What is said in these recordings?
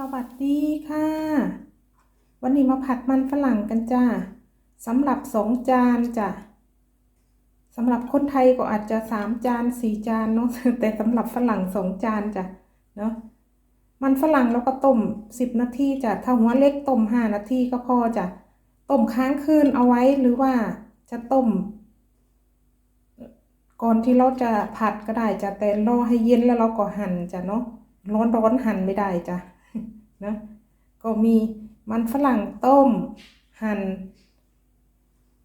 สวัสดีค่ะ วันนี้มาผัดมันฝรั่งกันจ้าสำหรับสองจานจ้ะสำหรับคนไทยก็อาจจะสามจานสี่จานเนาะแต่สำหรับฝรั่งสองจานจ้ะเนาะมันฝรั่งแล้วก็ต้มสิบนาทีจ้ะถ้าหัวเล็กต้มห้านาทีก็พอจ้ะต้มค้างคืนเอาไว้หรือว่าจะต้ม ก่อนที่เราจะผัดก็ได้จ้ะแต่รอให้เย็นแล้วเราก็หั่นจ้ะเนาะร้อนร้อนๆหั่นไม่ได้จ้ะ นะก็มีมันฝรั่งต้ม หั่น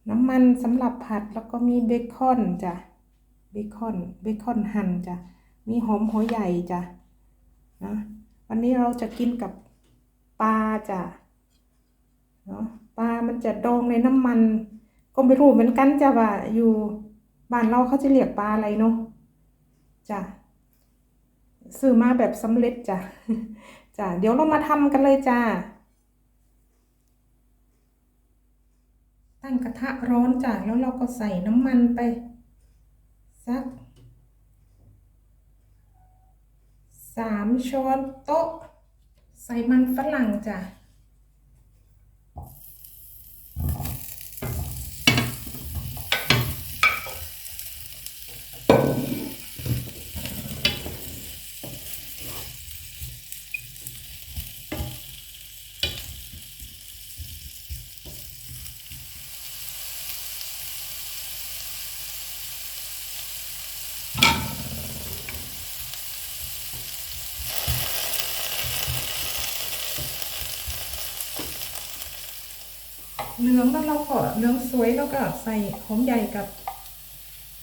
น้ำมันสำหรับผัดแล้วก็มีเบคอนจ้ะเบคอนเบคอนหั่นจ้ะมีหอมหัวใหญ่จ้ะนะวันนี้เราจะกินกับปลาจ้ะเนาะปลามันจะดองในน้ำมัน ก็ไม่รู้เหมือนกันจ้ะว่าอยู่บ้านเราเขาจะเรียกปลาอะไรเนาะจ้ะซื้อมาแบบสำเร็จจ้ะ จ้ะเดี๋ยวเรามาทำกันเลยจ้าตั้งกระทะร้อนจ้ะแล้วเราก็ใส่น้ำมันไปสักสามช้อนโต๊ะ ใส่มันฝรั่งจ้ะ เหลืองแล้วเราก็เหลืองสวยแล้วก็ใส่หอมใหญ่กับ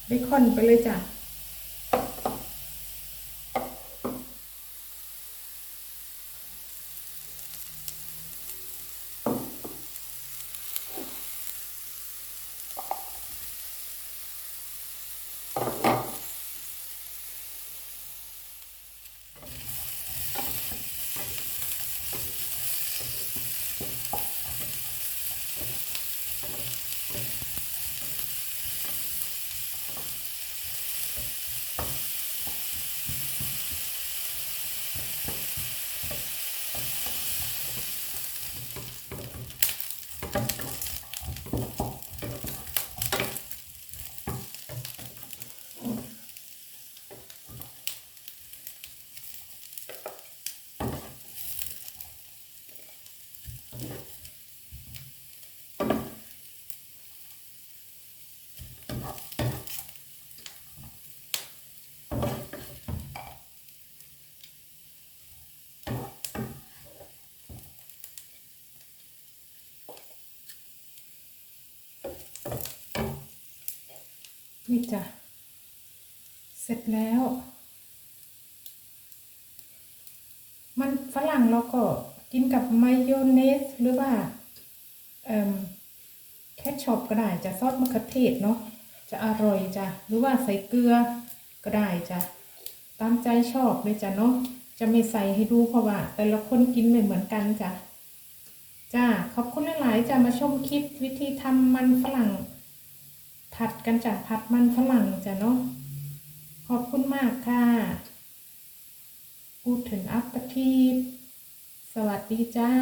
เบคอนไปเลยจ้ะ นี่จ้ะ เสร็จแล้ว มันฝรั่งเราก็กินกับมายองเนสหรือว่าแคชช็อปก็ได้จะซอสมะเขือเทศเนาะจะอร่อยจ้ะหรือว่าใส่เกลือก็ได้จ้ะตามใจชอบเลยจ้ะเนาะจะไม่ใส่ให้ดูเพราะว่า แต่ละคนกินไม่เหมือนกันจ้ะจ้าขอบคุณหลายๆจ้ะมาชมคลิปวิธีทำมันฝรั่ง ผัดกันจากผัดมันฝรั่งจ้ะเนาะขอบคุณมากค่ะพูดถึงอัปปทีสวัสดีจ้า